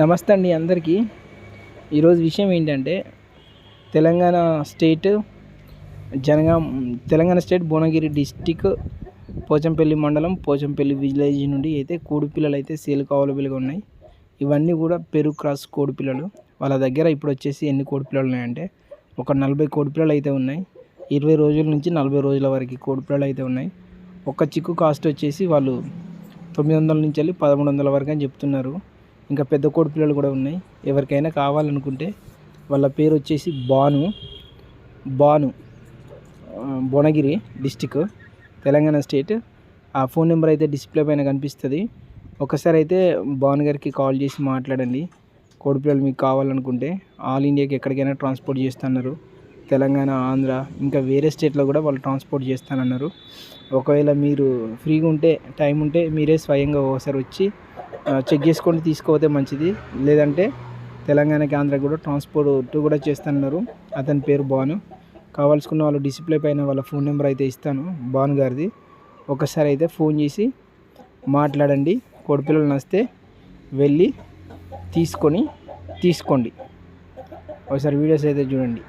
నమస్తే అండి అందరికీ. ఈరోజు విషయం ఏంటంటే Telangana state Jangaon Telangana state Bhuvanagiri district Pochampally మండలం పోచంపల్లి విలేజ్ నుండి అయితే కోడి పిల్లలు అయితే సేల్కి అవైలబుల్గా ఉన్నాయి. ఇవన్నీ కూడా పెరుగు క్రాస్ కోడి పిల్లలు. వాళ్ళ దగ్గర ఇప్పుడు వచ్చేసి ఎన్ని కోడి పిల్లలు ఉన్నాయంటే ఒక నలభై కోడి పిల్లలు అయితే ఉన్నాయి. ఇరవై రోజుల నుంచి నలభై రోజుల వరకు కోడి పిల్లలు అయితే ఉన్నాయి. ఒక చిక్కు కాస్ట్ వచ్చేసి వాళ్ళు తొమ్మిది వందల నుంచి వెళ్ళి పదమూడు వందల వరకు అని చెప్తున్నారు. ఇంకా పెద్ద కోడి పిల్లలు కూడా ఉన్నాయి. ఎవరికైనా కావాలనుకుంటే వాళ్ళ పేరు వచ్చేసి Banu. Banu Bhuvanagiri district Telangana state. ఆ ఫోన్ నెంబర్ అయితే డిస్ప్లే పైన కనిపిస్తుంది. ఒకసారి అయితే భాను గారికి కాల్ చేసి మాట్లాడండి. కోడిపిల్లలు మీకు కావాలనుకుంటే ఆల్ ఇండియాకి ఎక్కడికైనా ట్రాన్స్పోర్ట్ చేస్తున్నారు తెలంగాణ ఆంధ్ర ఇంకా వేరే స్టేట్లో కూడా వాళ్ళు ట్రాన్స్పోర్ట్ చేస్తానన్నారు. ఒకవేళ మీరు ఫ్రీగా ఉంటే టైం ఉంటే మీరే స్వయంగా ఒకసారి వచ్చి చెక్ చేసుకొని తీసుకోతే మంచిది. లేదంటే తెలంగాణకి ఆంధ్ర కూడా ట్రాన్స్పోర్ట్ కూడా చేస్తున్నారు అతని పేరు బాను కావాల్సుకున్న వాళ్ళు డిస్ప్లే పైన వాళ్ళ ఫోన్ నెంబర్ అయితే ఇస్తాను బాను గారిది. ఒకసారి అయితే ఫోన్ చేసి మాట్లాడండి. కోడిపిల్లలు నస్తే వెళ్ళి తీసుకొని తీసుకోండి. ఒకసారి వీడియోస్ అయితే చూడండి.